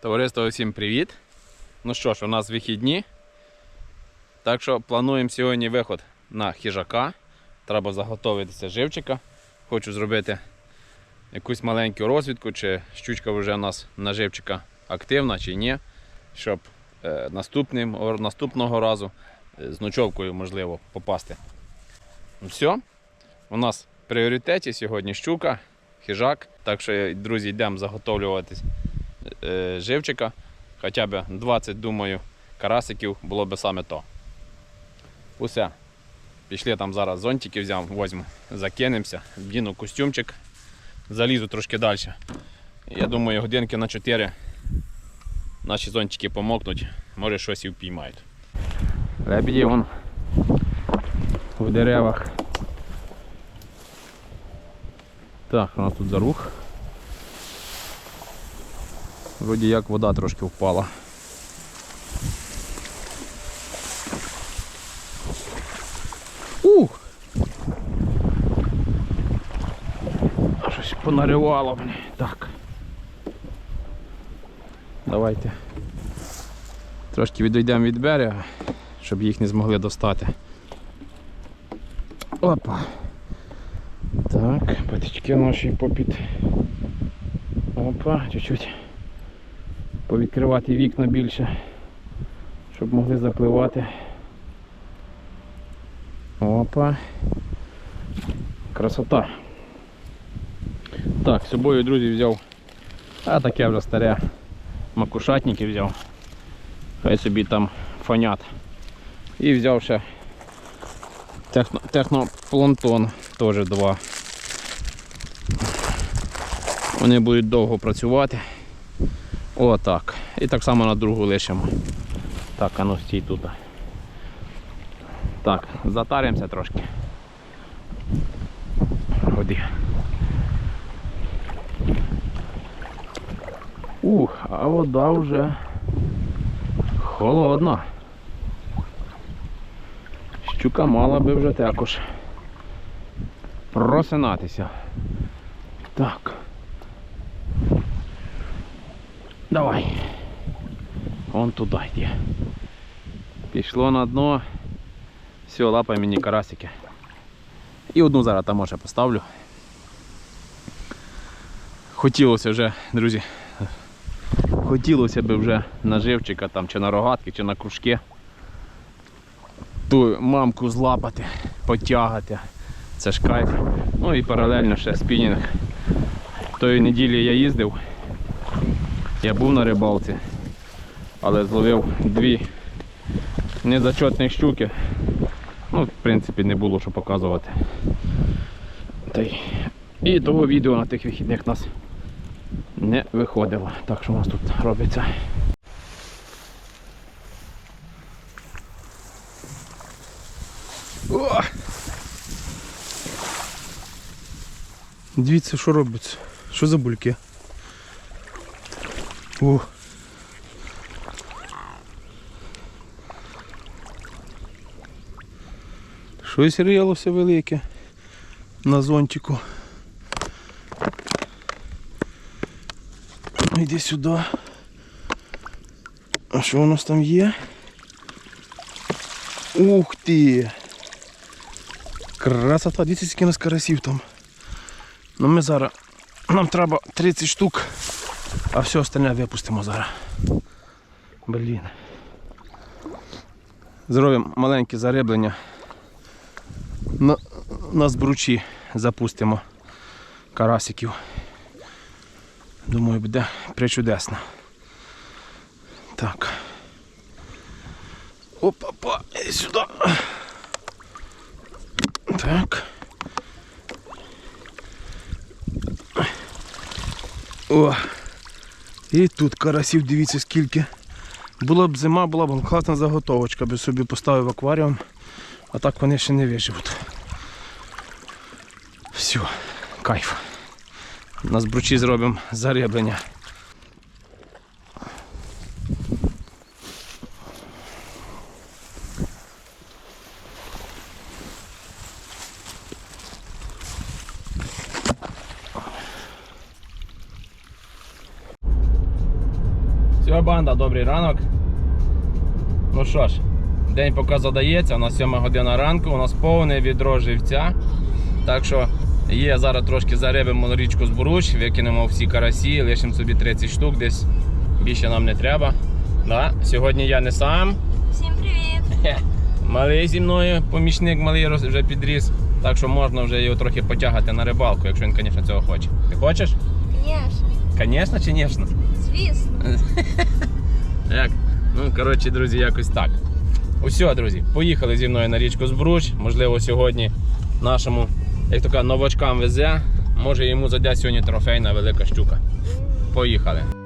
Товариство, усім привіт. Ну що ж, у нас вихідні. Так що плануємо сьогодні виход на хижака. Треба заготовитися живчика. Хочу зробити якусь маленьку розвідку, чи щучка вже у нас на живчика активна чи ні. Щоб е, наступним, наступного разу е, з ночовкою можливо попасти. Ну все. У нас в пріоритеті сьогодні щука, хижак. Так що, друзі, йдемо заготовлюватись живчика. Хоча б 20, думаю, карасиків було б саме то. Усе. Пішли там зараз зонтики взяв, возьму, закинемося, вдіну костюмчик, залізу трошки далі. Я думаю, годинки на 4 наші зонтики помокнуть, може щось і впіймають. Лебеді вон в деревах. Так, у нас тут за рух. Вроді як вода трошки впала. Ух! Щось понаривало мені. Так. Давайте. Трошки відійдемо від берега, щоб їх не змогли достати. Опа. Так, патички наші попід. Опа, чуть-чуть повідкривати вікна більше, щоб могли запливати. Опа. Красота. Так, з собою, друзі, взяв. А таке вже старе макушатники взяв. Хай собі там фонят. І взяв ще техно, техноплантон теж два. Вони будуть довго працювати. Отак. І так само на другу лишимо. Так, а ну стій тут. Так, затаримося трошки. Ходи. Ух, а вода вже холодна. Щука мала би вже також просинатися. Так. Давай. Вон туди йде. Пішло на дно. Все, лапай мені карасики. І одну зараз там може поставлю. Хотілося вже, друзі. Хотілося б вже на живчика там, чи на рогатки, чи на кружки. Ту мамку злапати, потягати. Це ж кайф. Ну і паралельно ще спінінг. Тої неділі я їздив. Я був на рибалці, але зловив дві незачетних щуки. Ну, в принципі, не було що показувати. Та й... І того відео на тих вихідних нас не виходило. Так що у нас тут робиться. О! Дивіться, що робиться. Що за бульки? О. Щось рилося велике на зонтику. Іди сюди. А що у нас там є? Ух ти! Красота, дивіться, скільки у нас карасів там. Ну ми зараз. Нам треба 30 штук, а все остальне випустимо зараз. Блін. Зробимо маленьке зариблення. На, на збручі запустимо карасиків. Думаю, буде причудесно. Так. Опа-па, сюди. Так. О! І тут карасів, дивіться скільки. Була б зима, була б класна заготовочка, би собі поставив акваріум, а так вони ще не виживуть. Все, кайф. На збручі зробимо зариблення. Все, банда, добрий ранок. Ну що ж, день поки задається, у нас 7 година ранку, у нас повне відро живця. Так що є зараз трошки зарибимо річку Зборуч, викинемо всі карасі, лишимо собі 30 штук десь. Більше нам не треба. Да? Сьогодні я не сам. Всім привіт! Малий зі мною, помічник малий вже підріс. Так що можна вже його трохи потягати на рибалку, якщо він, звісно, цього хоче. Ти хочеш? Звісно, Звісно чи ніжно? Звісно. Як? Ну, коротше, друзі, якось так. Усьо, друзі, поїхали зі мною на річку Збруч. Можливо, сьогодні нашому, як то кажуть, новачкам везе. Може йому зайде сьогодні трофейна велика щука. Поїхали.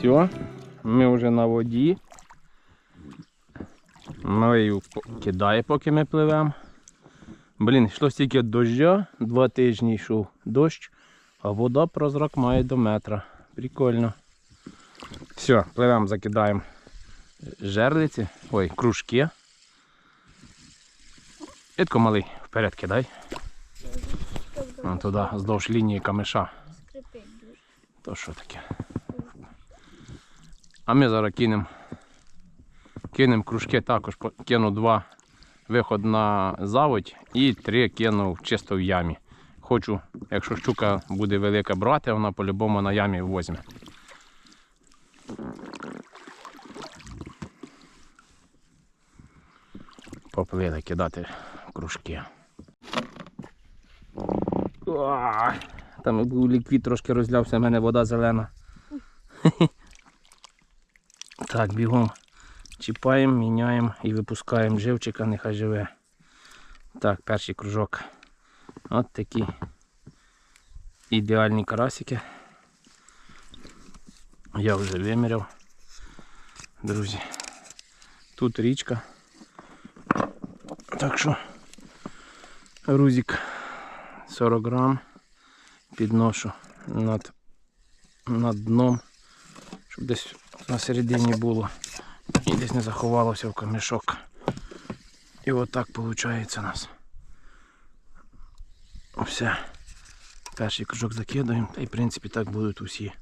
Все, ми вже на воді. Малий кидає, поки ми пливемо. Блін, йшло стільки доща, два тижні йшов дощ, а вода прозрак має до метра. Прикольно. Все, пливемо, закидаємо жерлиці, ой, кружки. Ідко малий, вперед кидай. Туди, здовж лінії камиша. То що таке? А ми зараз кинемо. Кинемо кружки також, кину два виход на заводь і три кину чисто в ямі. Хочу, якщо щука буде велика брати, вона по-любому на ямі возьме. Поплили кидати кружки. Там був ліквід, трошки розлявся, в мене вода зелена. Так, бігом. Чіпаємо, міняємо і випускаємо живчика, нехай живе. Так, перший кружок. От такі ідеальні карасики. Я вже виміряв. Друзі. Тут річка. Так що грузик 40 грам підношу над, над дном, щоб десь на середині було і десь не заховалося в камішок. І отак виходить у нас. Все. Перший кружок закидаємо, й в принципі так будуть усі.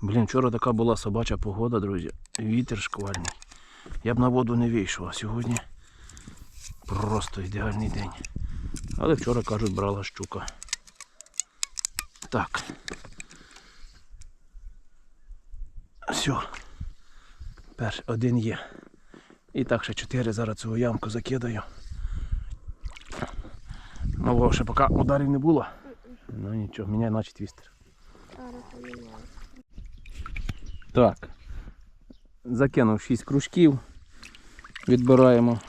Блін, вчора така була собача погода, друзі. Вітер шквальний. Я б на воду не вийшов, а сьогодні просто ідеальний день. Але вчора, кажуть, брала щука. Так. Все. Перший один є. І так ще чотири зараз цю ямку закидаю. Нового ще поки ударів не було. Ну нічого, міняй наче твістер. Так. Закинув 6 кружків. Відбираємо.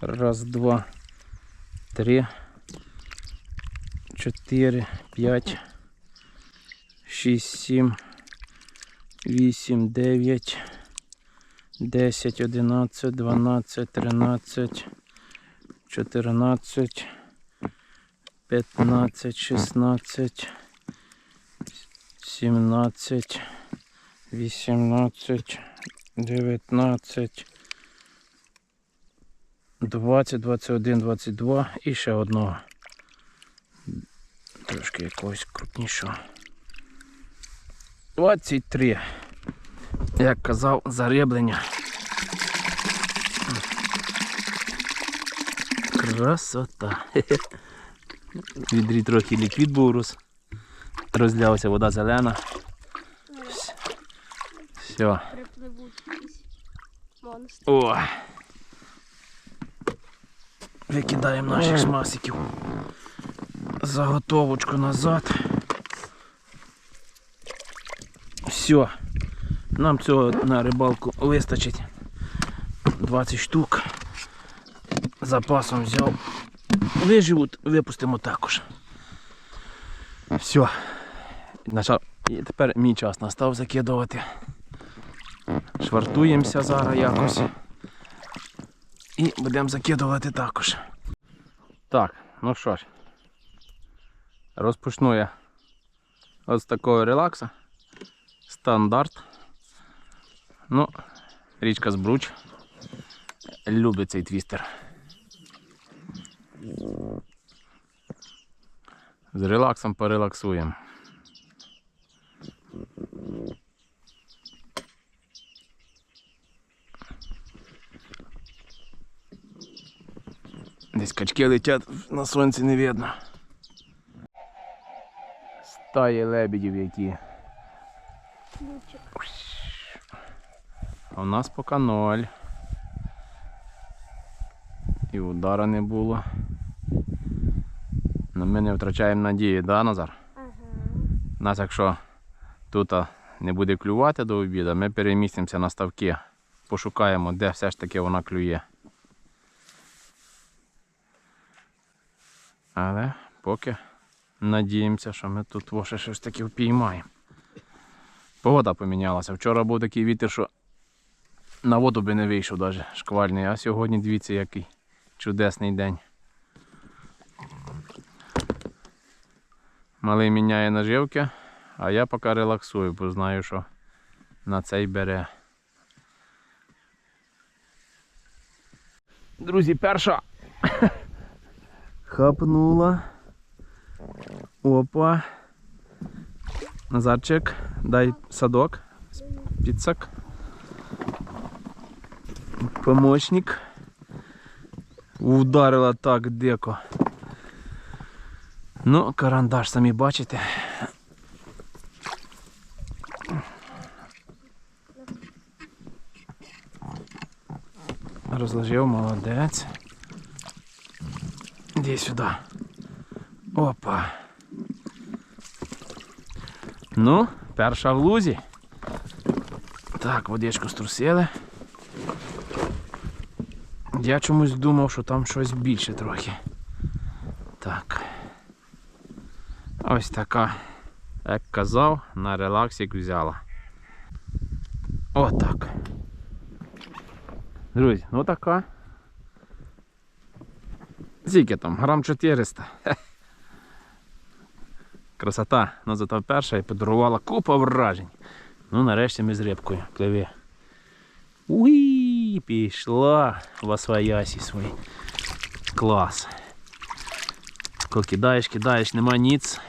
Раз, два, три, чотири, п'ять, шість, сім, вісім, дев'ять, десять, одинадцять, дванадцять, тринадцять, чотирнадцять, п'ятнадцять, шістнадцять, сімнадцять, вісімнадцять, дев'ятнадцять. 20, 21, 22 і ще одного. Трошки якогось крупнішого. 23. Як казав, зариблення. Красота. В Відрі трохи ліквід був роз. Розлявся вода зелена. Все. О, Викидаємо наших смасиків. Заготовочку назад. Все. Нам цього на рибалку вистачить. 20 штук. Запасом взяв. Виживуть, випустимо також. Все. І тепер мій час настав закидувати. Швартуємося зараз якось. І будемо закидувати також. Так, ну що ж. Розпочну я ось такого релакса. Стандарт. Ну, річка Збруч. Любить цей твістер. З релаксом порелаксуємо. Десь качки летять, на сонці не видно. Стає лебедів які. Ключик. А в нас поки ноль. І удара не було. Ну, ми не втрачаємо надії, да, Назар? Ага. Нас, якщо тут не буде клювати до обіду, ми перемістимося на ставки, пошукаємо, де все ж таки вона клює. Але поки надіємося, що ми тут во ще щось таки впіймаємо. Погода помінялася. Вчора був такий вітер, що на воду би не вийшов навіть шквальний, а сьогодні дивіться, який чудесний день. Малий міняє наживки, а я поки релаксую, бо знаю, що на цей бере. Друзі, перша хапнула. Опа. Назарчик, дай садок, підсак. Помощник. Ударила так деко. Ну, карандаш самі бачите. Розложив, молодець. Іди сюди. Опа. Ну, перша в лузі. Так, водичку струсили. Я чомусь думав, що там щось більше трохи. Так. Ось така, як казав, на релаксик взяла. Отак. Друзі, ну така. Скільки там? Грам 400. Красота. Ну зато перша і подарувала купа вражень. Ну нарешті ми з рибкою. Пливи. Уї, пішла в освоясі свої. Клас. Коли кидаєш, кидаєш, нема ніц.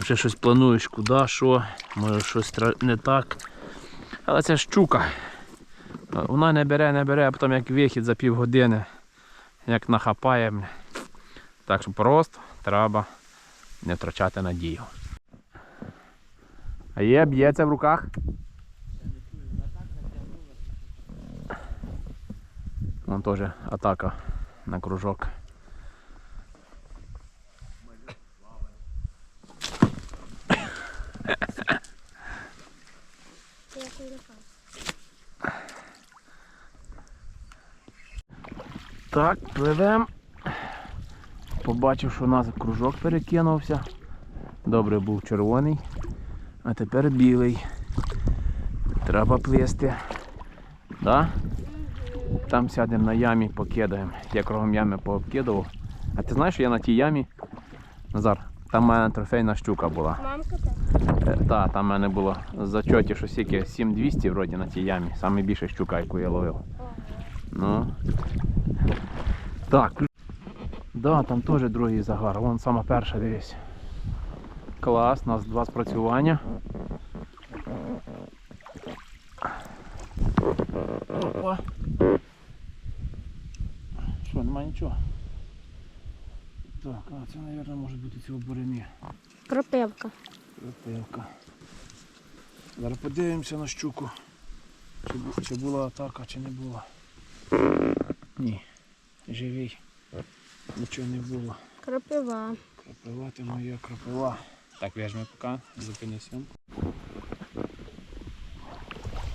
Вже щось плануєш, куди, що, може щось не так. Але це щука. Вона не бере, не бере, а потім як вихід за півгодини, як нахапає. Так що просто треба не втрачати надію. А є, б'ється в руках. Вон теж атака на кружок. Так, пливем. Побачив, що у нас кружок перекинувся. Добре був червоний, а тепер білий. Треба плисти. Да? Там сядемо на ямі, покидаємо. Я кругом ями пообкидував. А ти знаєш, що я на тій ямі? Назар, там в мене трофейна щука була. Мамка та? Е, Та, там в мене було в зачоті, що стільки 7200 вроді на тій ямі. Саме більше щука, яку я ловив. Ну. Так. Да, там теж другий загар. Вон сама перша, дивись. Клас, у нас два спрацювання. Опа. Що, немає нічого? Так, а це, мабуть, може бути ці оборені. Кропивка. Крапивка. Зараз подивимося на щуку. Чи, чи була атака, чи не була. Ні. Живий. Нічого не було. Крапива. Крапива ти моя крапива. Так, в'яжемо поки, зупини сьомку.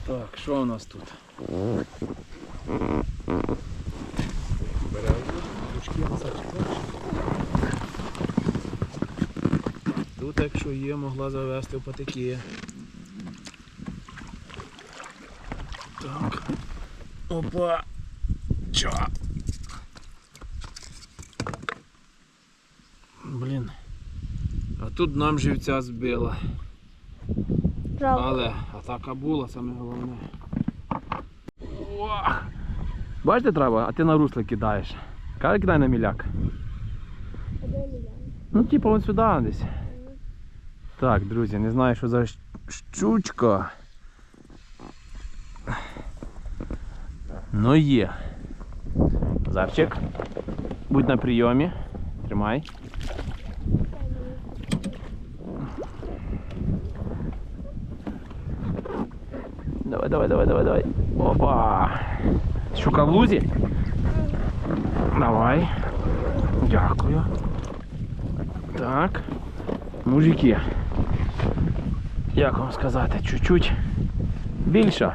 Так, що у нас тут? Тут, якщо є, могла завести в патики. Так. Опа. Чо? Блін. А тут нам живця збила. Жалко. Але атака була, саме головне. Ох! Бачите треба, а ти на русло кидаєш. Каже кидай на міляк. Ну, типу, от сюди десь. Так, друзі, не знаю, що за щучка. Ну є. Зарчик. Будь на прийомі. Тримай. Давай, давай, давай, давай. Опа. Щука в лузі? Давай. Дякую. Так. Мужики. Як вам сказати, чуть-чуть більше.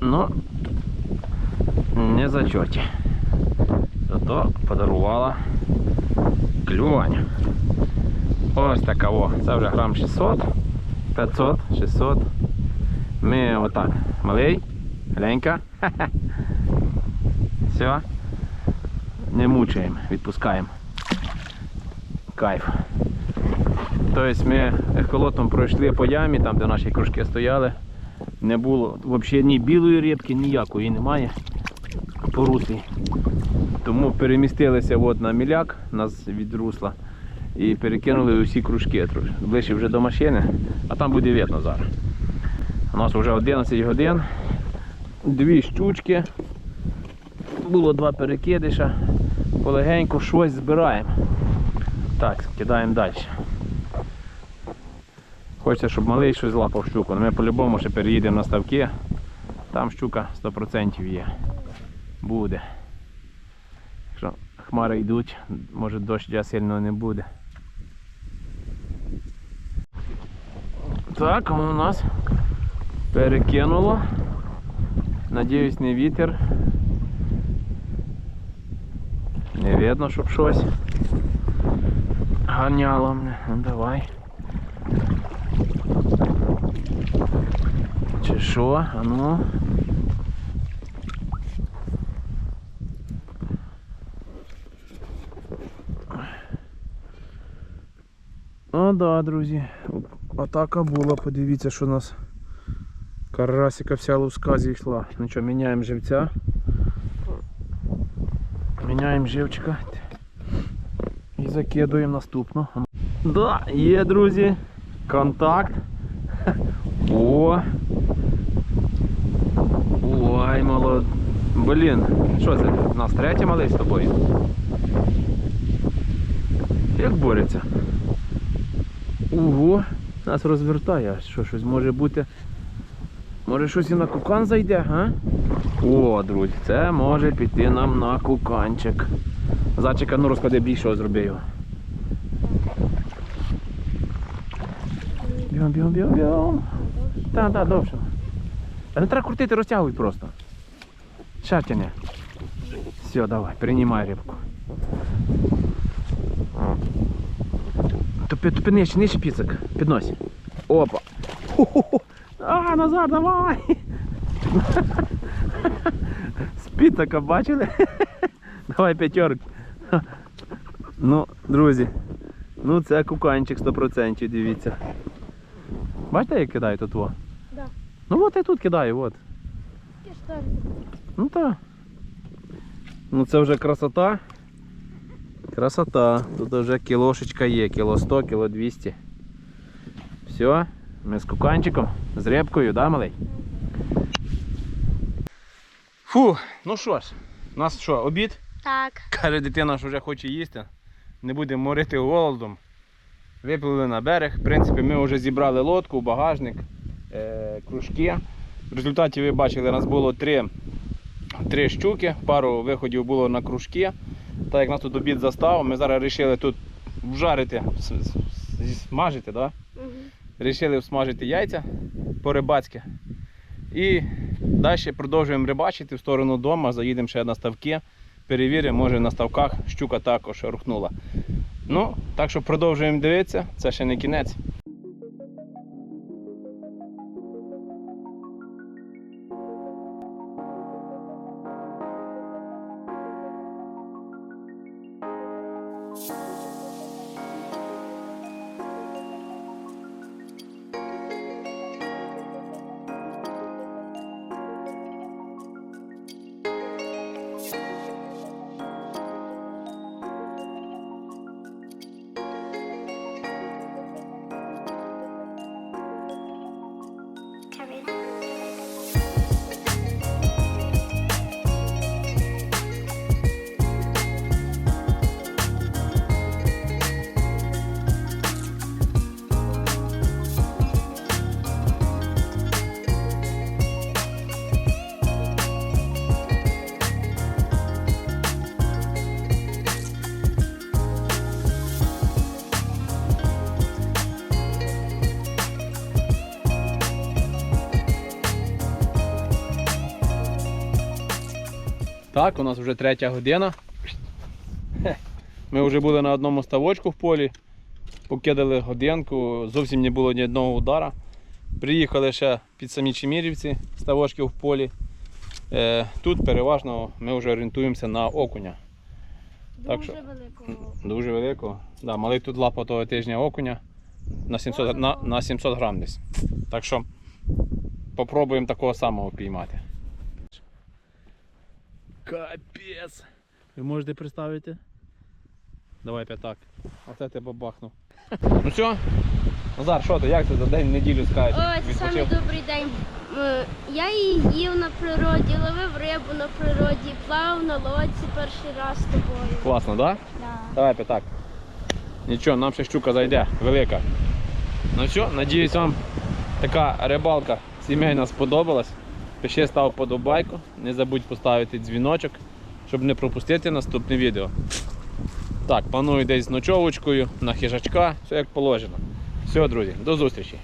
Ну, не зачоті. Зато подарувала клювання. Ось такого. Це вже грам 600, 500, 600. Ми отак. Малий, маленька. Все. Не мучаємо, відпускаємо. Кайф. Тобто ми ехолотом пройшли по ямі, там де наші кружки стояли. Не було взагалі ні білої рибки, ніякої немає по руслі. Тому перемістилися от на міляк нас від русла і перекинули усі кружки. Ближче вже до машини, а там буде видно зараз. У нас вже 11 годин, дві щучки, було два перекидиша, полегенько щось збираємо. Так, кидаємо далі. Хочеться, щоб малий щось злапав щуку. Ми по-любому ще переїдемо на ставки. Там щука 100% є. Буде. Якщо хмари йдуть, може дощ сильно не буде. Так, у нас перекинуло. Надіюсь, не вітер. Не видно, щоб щось ганяло мене. Ну давай. Чи що? А ну. О, да, друзі. Атака була, подивіться, що у нас карасика вся луска зійшла. Ну що, міняємо живця. Міняємо живчика. І закидуємо наступну. Да, є, друзі. Контакт. О. Ой, молод. Блін, що це? У нас третя малий з тобою. Як борються? Ого, нас розвертає, що щось може бути. Може щось і на кукан зайде, га? О, друзі, це може піти нам на куканчик. Зайчика, ну розклади більшого зроби його. Бігом, бігом, бігом. Так, так, довше. Та не треба крутити, розтягуй просто. Ще тяне. Все, давай, приймай рибку. Тупи, тупи нижче, нижче піцик. Піднось. Опа. Ху-ху-ху. А, Назар, давай. Спітака бачили? Давай п'ятерки. Ну, друзі. Ну це куканчик 100%, дивіться. Бачите, як кидає тут во? Да. Ну от я тут кидаю, от. Ну так. Ну це вже красота. Красота. Тут вже кілошечка є, кіло 100, кіло 200. Все, ми з куканчиком, з репкою, да, малий? Фу, ну що ж, у нас що, обід? Так. Каже дитина, що вже хоче їсти. Не будемо морити голодом. Виплили на берег. В принципі, ми вже зібрали лодку, багажник. е, кружки. В результаті ви бачили, у нас було три, три щуки, пару виходів було на кружки. Так як нас тут обід застав, ми зараз вирішили тут вжарити, смажити, да? Угу. Рішили всмажити яйця по-рибацьки. І далі продовжуємо рибачити в сторону дому, заїдемо ще на ставки, перевіримо, може на ставках щука також рухнула. Ну, так що продовжуємо дивитися, це ще не кінець. Так, у нас вже третя година. Ми вже були на одному ставочку в полі, покидали годинку, зовсім не було ні одного удара. Приїхали ще під самі Чемірівці, ставочки в полі. Е, тут переважно ми вже орієнтуємося на окуня. Так Дуже що- великого. Дуже великого. Да, малий тут лапа того тижня окуня на 700, на, на 700 грам десь. Так що попробуємо такого самого піймати. Капець. Ви можете представити? Давай п'ятак. Оце ти бабахнув. Ну все. Назар, що ти, як ти за день неділю скажеш? О, це самий добрий день. Е, Я її їв на природі, ловив рибу на природі, плавав на лодці перший раз з тобою. Класно, так? Да? Да. Давай п'ятак. Нічого, нам ще щука зайде, велика. Ну все, надіюсь, вам така рибалка сімейна сподобалась. Пиши став подобайку, не забудь поставити дзвіночок, щоб не пропустити наступне відео. Так, планую десь з ночовочкою, на хижачка, все як положено. Все, друзі, до зустрічі!